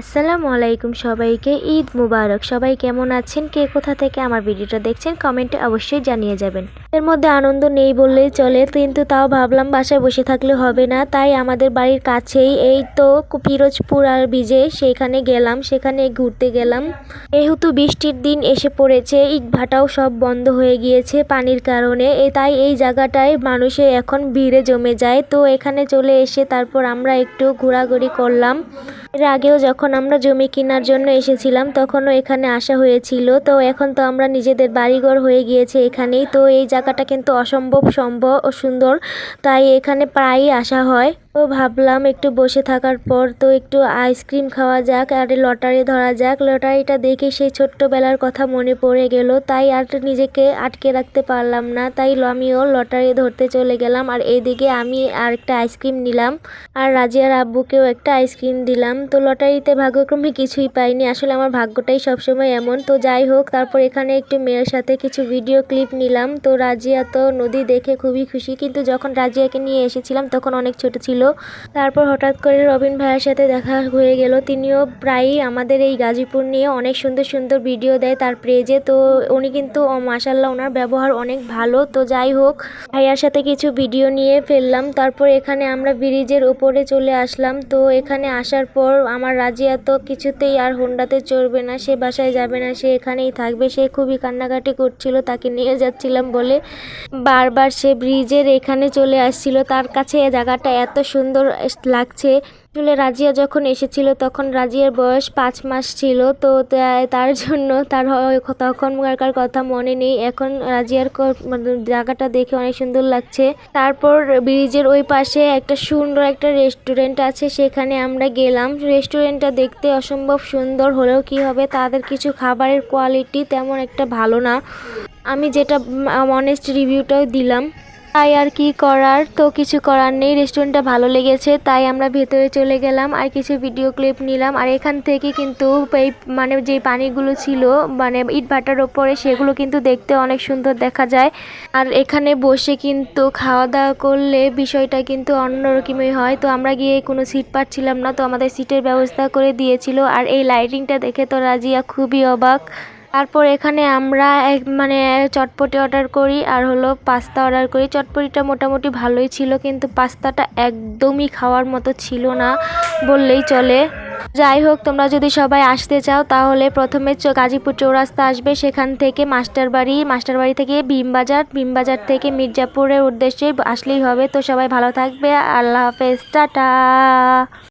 আসসালামু আলাইকুম সবাইকে, ঈদ মুবারক। সবাই কেমন আছেন? কে কোথা থেকে আমার ভিডিওটা দেখছেন, কমেন্টে অবশ্যই জানিয়ে যাবেন। এর মধ্যে আনন্দ নেই বললেই চলে, কিন্তু তাও ভাবলাম বাসায় বসে থাকলে হবে না। তাই আমাদের বাড়ির কাছেই এই তো পিরোজপুর আর বিজে সেখানে গেলাম, সেখানে ঘুরতে গেলাম। যেহেতু বৃষ্টির দিন এসে পড়েছে ইট ভাটাও সব বন্ধ হয়ে গিয়েছে পানির কারণে। তাই এই জায়গাটায় মানুষে এখন ভিড়ে জমে যায়। তো এখানে চলে এসে তারপর আমরা একটু ঘোরাঘুরি করলাম। এর আগেও যখন আমরা জমি কেনার জন্য এসেছিলাম, তখনও এখানে আসা হয়েছিল। তো এখন তো আমরা নিজেদের বাড়িঘর হয়ে গিয়েছে এখানেই। তো এই জায়গাটা কিন্তু অসম্ভব সম্ভব ও সুন্দর। তাই এখানে প্রায়ই আসা হয়। তো ভাবলাম একটু বসে থাকার পর তো একটু আইসক্রিম খাওয়া যাক আর লটারি ধরা যাক। লটারিটা দেখে সেই ছোট্টবেলার কথা মনে পড়ে গেল। তাই আর নিজেকে আটকে রাখতে পারলাম না। তাই আমিও লটারি ধরতে চলে গেলাম আর এইদিকে আমি আর একটা আইসক্রিম নিলাম আর রাজিয়ার আব্বুকেও একটা আইসক্রিম দিলাম। তো লটারিতে ভাগ্যক্রমে কিছুই পাইনি। আসলে আমার ভাগ্যটাই সবসময় এমন। তো যাই হোক, তারপর এখানে একটু মেয়ের সাথে কিছু ভিডিও ক্লিপ নিলাম। তো রাজিয়া তো নদী দেখে খুবই খুশি। কিন্তু যখন রাজিয়াকে নিয়ে এসেছিলাম, তখন অনেক ছোট ছিল। তারপর হঠাৎ করে রবিন ভাইয়ের সাথে দেখা হয়ে গেল। তিনিও প্রায়ই আমাদের এই গাজীপুর নিয়ে অনেক সুন্দর সুন্দর ভিডিও দেয় তার পেজে তো উনি কিন্তু মাসাল্লাহ ওনার ব্যবহার অনেক ভালো। তো যাই হোক, ভাইয়ার সাথে কিছু ভিডিও নিয়ে ফেললাম। তারপর এখানে আমরা ব্রিজের উপরে চলে আসলাম। তো এখানে আসার পর আমার রাজিয়া তো কিছুতেই আর হোন্ডাতে চড়বে না। সে বাসায় যাবে না, সে এখানেই থাকবে। সে খুবই কান্নাকাটি করছিল, তাকে নিয়ে যাচ্ছিলাম বলে। বারবার সে ব্রিজের এখানে চলে আসছিল। তার কাছে জায়গাটা এত সুন্দর লাগছে। আসলে রাজিয়া যখন এসেছিল, তখন রাজিয়ার বয়স পাঁচ মাস ছিল, তো তার জন্য তার তখনকার কথা মনে নেই। এখন রাজিয়ার মানে জায়গাটা দেখে অনেক সুন্দর লাগছে। তারপর ব্রিজের ওই পাশে একটা সুন্দর একটা রেস্টুরেন্ট আছে, সেখানে আমরা গেলাম। রেস্টুরেন্টটা দেখতে অসম্ভব সুন্দর, হলেও কি হবে, তাদের কিছু খাবারের কোয়ালিটি তেমন একটা ভালো না। আমি যেটা অনেস্ট রিভিউটাও দিলাম। তাই আর কি করার? তো কিছু করার নেই রেস্টুরেন্টটা ভালো লেগেছে, তাই আমরা ভেতরে চলে গেলাম আর কিছু ভিডিও ক্লিপ নিলাম। আর এখান থেকে কিন্তু এই মানে যে পানিগুলো ছিল মানে ইট ভাটার ওপরে, সেগুলো কিন্তু দেখতে অনেক সুন্দর দেখা যায়। আর এখানে বসে কিন্তু খাওয়া দাওয়া করলে বিষয়টা কিন্তু অন্যরকমই হয়। তো আমরা গিয়ে কোনো সিট পাচ্ছিলাম না, তো আমাদের সিটের ব্যবস্থা করে দিয়েছিল। আর এই লাইটিংটা দেখে তো রাজিয়া খুবই অবাক। তারপর এখানে আমরা এক মানে চটপটি অর্ডার করি আর হলো পাস্তা অর্ডার করি। চটপটিটা মোটামুটি ভালোই ছিল কিন্তু পাস্তাটা একদমই খাওয়ার মতো ছিল না বললেই চলে। যাই হোক, তোমরা যদি সবাই আসতে চাও তাহলে প্রথমে গাজীপুর চৌরাস্তা আসবে। সেখান থেকে মাস্টারবাড়ি মাস্টারবাড়ি থেকে ভীমবাজার ভীমবাজার থেকে মির্জাপুরের উদ্দেশ্যে আসলেই হবে। তো সবাই ভালো থাকবে। আল্লাহ হাফেজ। টাটা।